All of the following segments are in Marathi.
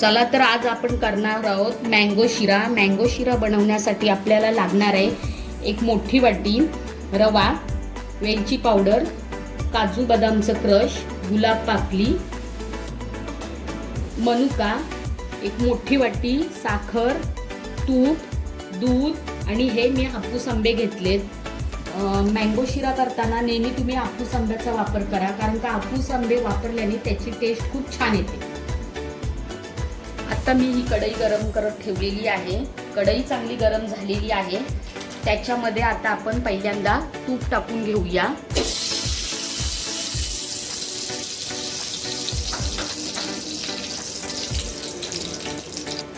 चला तर आज आपण करणार आहोत मँगो शिरा. मँगो शिरा बनवण्यासाठी आपल्याला लागणार आहे एक मोठी वाटी रवा वेलची पावडर काजू बदामचं क्रश गुलाब पाकली मनुका एक मोठी वाटी साखर तूप दूध आणि हे मी हापूस आंबे घेतलेत. मँगो शिरा करताना नेहमी तुम्ही हापूस आंब्याचा वापर करा कारण का हापूस आंबे वापरल्याने त्याची टेस्ट खूप छान येते. आता मी ही कढई गरम करत ठेवलेली आहे. कढई चांगली गरम झालेली आहे. त्याच्यामध्ये आता आपण पहिल्यांदा तूप टाकून घेऊया.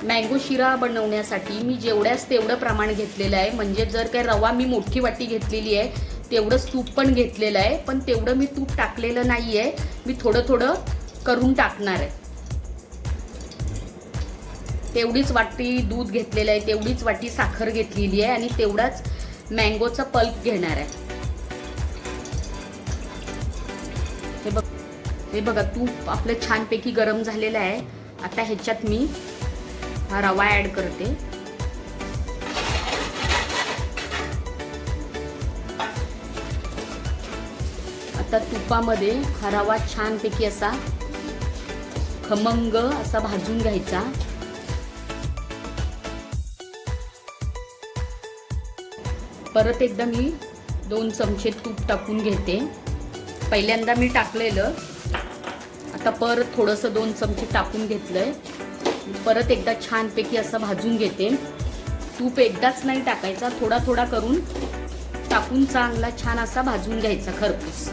मँगो शिरा बनवण्यासाठी मी जेवढ्याच तेवढं प्रमाण घेतलेलं आहे. म्हणजे जर काय रवा मी मोठी वाटी घेतलेली आहे तेवढंच तूप पण घेतलेलं आहे. पण तेवढं मी तूप टाकलेलं नाही आहे मी थोडं थोडं करून टाकणार आहे. तेवढीच वाटी दूध घेतलेलं आहे तेवढीच वाटी साखर घेतलेली आहे आणि तेवढाच मँगोचा पल्प घेणार आहे. हे बघ हे बघा तूप आपलं छानपैकी गरम झालेलं आहे. आता ह्याच्यात मी हा रवा ॲड करते. आता तुपामध्ये हा रवा छानपैकी असा खमंग असा भाजून घ्यायचा. परत एकदा मी दोन चमचे तूप टाकून घेते. पहिल्यांदा मी टाकलेलं. आता परत थोडंसं दोन चमचे टाकून घेतलंय. परत एकदा छानपैकी असं भाजून घेते. तूप एकदाच नाही टाकायचा थोडा थोडा करून टाकून चांगला छान असा भाजून घ्यायचा खरपूस.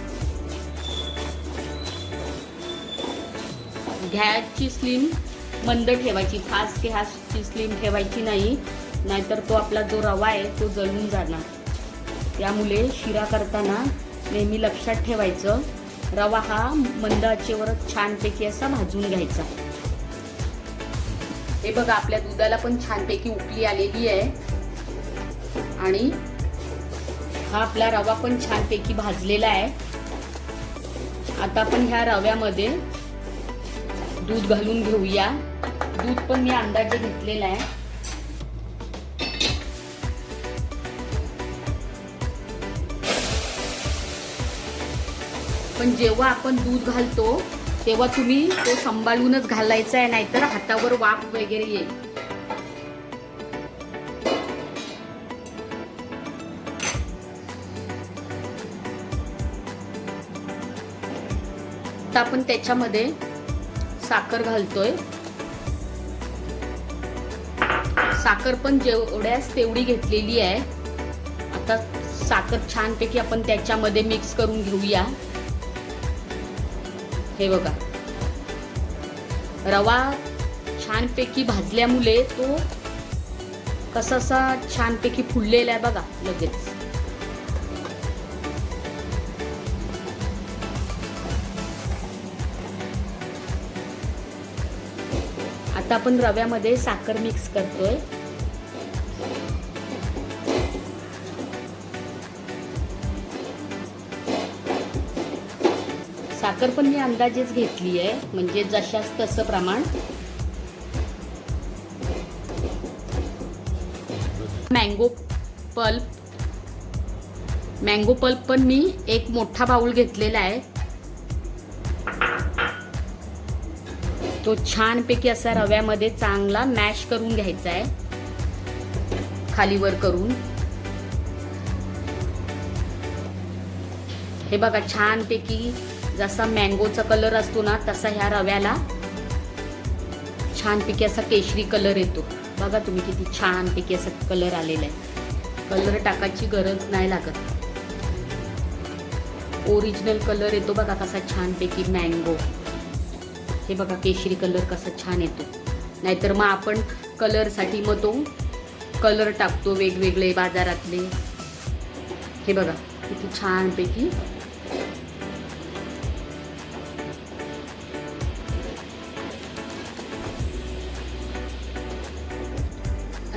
घ्याची स्लीम मंद ठेवायची फास्ट गॅसची स्लीम ठेवायची नाही. नाहीतर तो आपला जो रवा आहे तो जळून जाणार. त्यामुळे शिरा करताना नेहमी लक्षात ठेवायचं. रवा हा मंद आचेवर छानपैकी असा भाजून घ्यायचा. हे बघा आपल्या दुधाला पण छानपैकी उकली आलेली आहे. आणि हा आपला रवा पण छानपैकी भाजलेला आहे. आता आपण ह्या रव्यामध्ये दूध घालून घेऊया. दूध पण मी अंदाजे घेतलेला आहे. पण जेव्हा आपण दूध घालतो तेव्हा तुम्ही तो सांभाळूनच घालायचा आहे नाहीतर हातावर वाफ वगैरे येईल. आता आपण त्याच्यामध्ये साखर घालतोय. साखर पण जेवढ्यास तेवढी घेतलेली आहे. आता साखर छानपैकी आपण त्याच्यामध्ये मिक्स करून घेऊया. हे बघा. रवा छानपैकी भाजल्यामुळे तो कसा असा छानपैकी फुललेला आहे बघा लगेच. आता आपण रव्यामध्ये साखर मिक्स करतोय. साखर पण मी अंदाजेच घेतली आहे. म्हणजे जशाच तसं प्रमाण. Mango pulp. मँगो पल्प पण मी एक मोठा बाऊल घेतलेला आहे. तो छानपैकी असा रव्यामध्ये चांगला मॅश करून घ्यायचा आहे. खालीवर करून. हे बघा छानपैकी जसा मँगोचा कलर असतो ना तसा ह्या रव्याला छानपैकी असा केशरी कलर येतो. बघा तुम्ही किती छानपैकी असा कलर आलेला आहे. कलर टाकायची गरज नाही लागत. ओरिजिनल कलर येतो बघा कसा छानपैकी मँगो हे बघा केशरी कलर कसा छान येतो. नाहीतर मग आपण कलरसाठी मग तो कलर टाकतो वेगवेगळे बाजारातले. हे बघा किती छानपैकी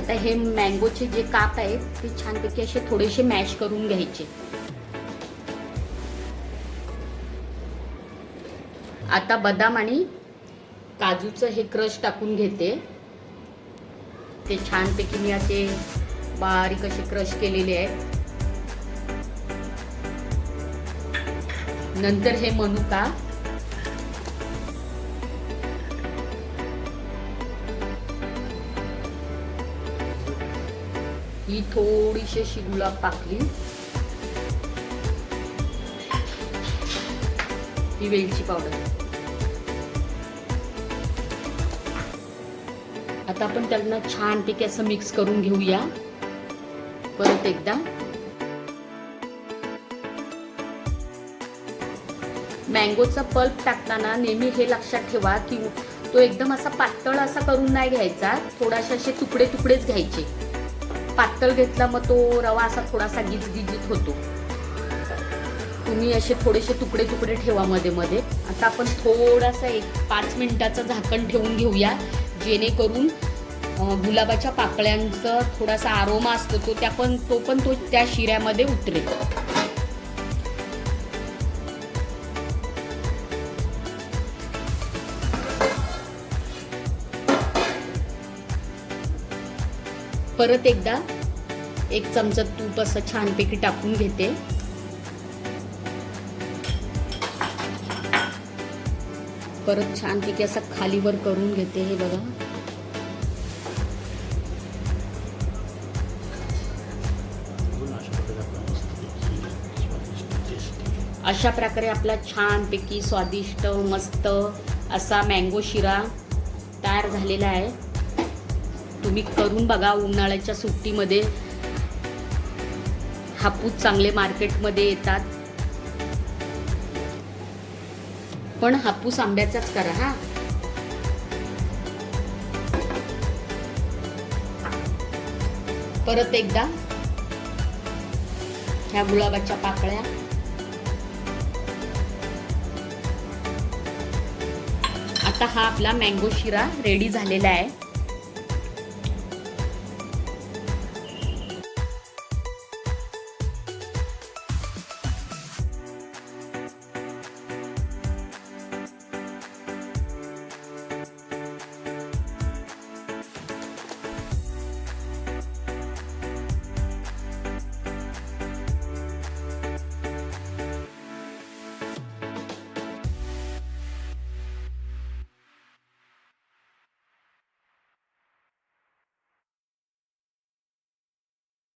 आता हे मँगोचे जे काप आहेत ते छानपैकी असे थोडेसे मॅश करून घ्यायचे. आता बदाम आणि काजूचं हे क्रश टाकून घेते. ते छानपैकी मी असे बारीक असे क्रश केलेले आहेत. नंतर हे मनुका ही थोडीशी अशी गुलाब पाकली ही वेलची पावडर आता आपण त्यांना छानपैकी असं मिक्स करून घेऊया. परत एकदा. मँगोचा पल्प टाकताना नेहमी हे लक्षात ठेवा की तो एकदम असा पातळ असा करून नाही घ्यायचा. थोडाशा असे तुकडे तुकडेच घ्यायचे. पातळ घेतला मग तो रवा असा थोडासा गिजगिजीत होतो. तुम्ही असे थोडेसे तुकडे तुकडे ठेवा मध्ये मध्ये. आता आपण थोडासा एक पाच मिनिटाचं झाकण ठेवून घेऊया जेणेकरून गुलाबाच्या पाकळ्यांचा थोडासा आरोमा असतो तो त्या पण तो पण तो त्या शिऱ्यामध्ये उतरेल. परत एकदा एक चमचा तूप असं छानपैकी टाकून घेते. परत छानपैकी असं खालीवर करून घेते हे बघा. अशा प्रकारे आपला छानपैकी स्वादिष्ट मस्त असा मँगो शिरा तयार झालेला आहे. तुम्ही करून बघा उन्हाळ्याच्या सुट्टीमध्ये. हापूस चांगले मार्केटमध्ये येतात. पण हापूस आंब्याचाच करा हा. परत एकदा. ह्या गुलाबाच्या पाकळ्या. आता हा आपला मँगो शिरा रेडी झालेला आहे.